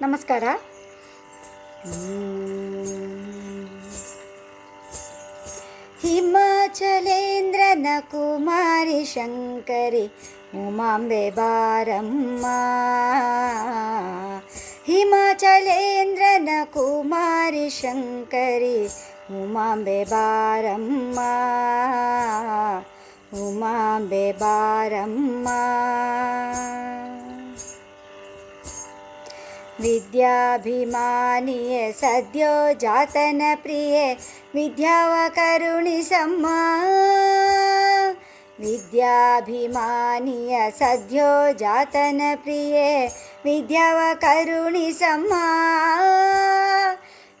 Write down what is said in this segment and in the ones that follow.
ನಮಸ್ಕಾರ ಹಿಮಾಚಲೇಂದ್ರನ ಕುಮಾರಿ ಶಂಕರಿ ಉಮಾಂಬೆ ಬಾರಮ್ಮ ಹಿಮಾಚಲೇಂದ್ರನ ಕುಮಾರಿ ಶಂಕರಿ ಉಮಾಂಬೆ ಬಾರಮ್ಮ ಉಮಾಂಬೆ ಬಾರಮ್ಮ विद्याभिमानिये सद्यो जातन प्रिये। विद्यि सम विद्याभिमानीय सद्यो जातन प्रिये। विद्यवकरुणि सम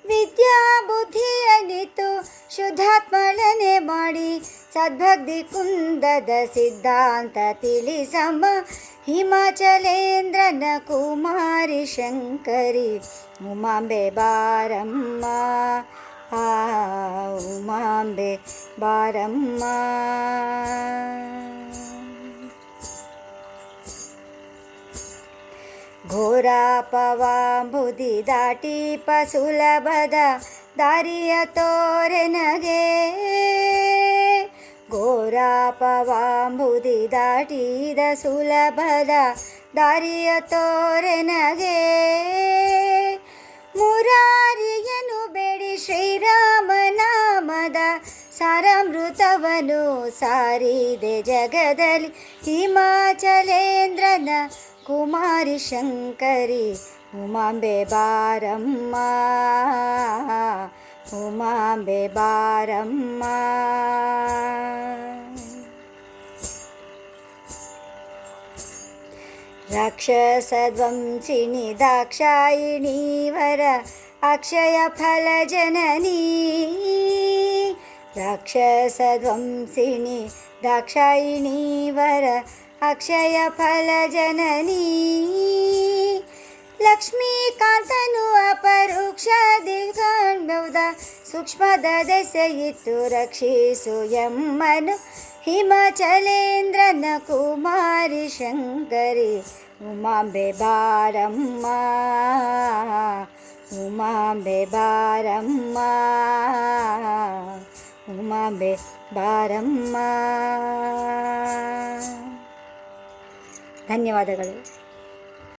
विद्या बुद्धि अगु ಸದ್ಭಕ್ತಿ ಕುಂದದ ಸಿದ್ಧಾಂತ ತಿಳಿಸಮ್ಮ ಹಿಮಾಚಲೇಂದ್ರನ ಕುಮಾರಿ ಶಂಕರಿ ಉಮಾಂಬೆ ಬಾರಮ್ಮ ಆ ಉಮಾಂಬೆ ಬಾರಮ್ಮ ಘೋರಾಪವಾಂಬುದಿ ದಾಟಿ ಸುಲಭದ ದಾರಿಯ ತೋರೆನಗೆ ಘೋರಾಪವಾಂಬುದಿ ದಾಟಿದ ಸುಲಭದ ದಾರಿಯ ತೋರೆನಗೆ ಮುರಾರಿಯನು ಬೇಡಿ ಶ್ರೀರಾಮನಾಮದ ಸಾರಾಮೃತವನು ಸಾರಿದೆ ಜಗದಲ್ಲಿ ಹಿಮಾಚಲೇಂದ್ರನ ಕುಮಾರಿ ಶಂಕರಿ ಉಮಾಂಬೆ ಬಾರಮ್ಮ. ಉಮಾಂಬೆ ಬಾರಮ್ಮ. राक्षसध्वंसि दाक्षायिणी वर अक्षयफलजननी जननी दाक्षायिणी वर अक्षयफलजननी लक्ष्मीकान्तनु लक्ष्मीकान्त अपरुक्ष दिवण्ड सूक्ष्म दशयितु मनु। ರಕ್ಷಿಸು ಕುಮಾರಿ ಶಂಕರಿ ಉಮಾಂಬೆ ಬಾರಮ್ಮ ಉಮಾಂಬೆ ಬಾರಮ್ಮ ಉಮಾಂಬೆ ಬಾರಮ್ಮ. ಧನ್ಯವಾದಗಳು.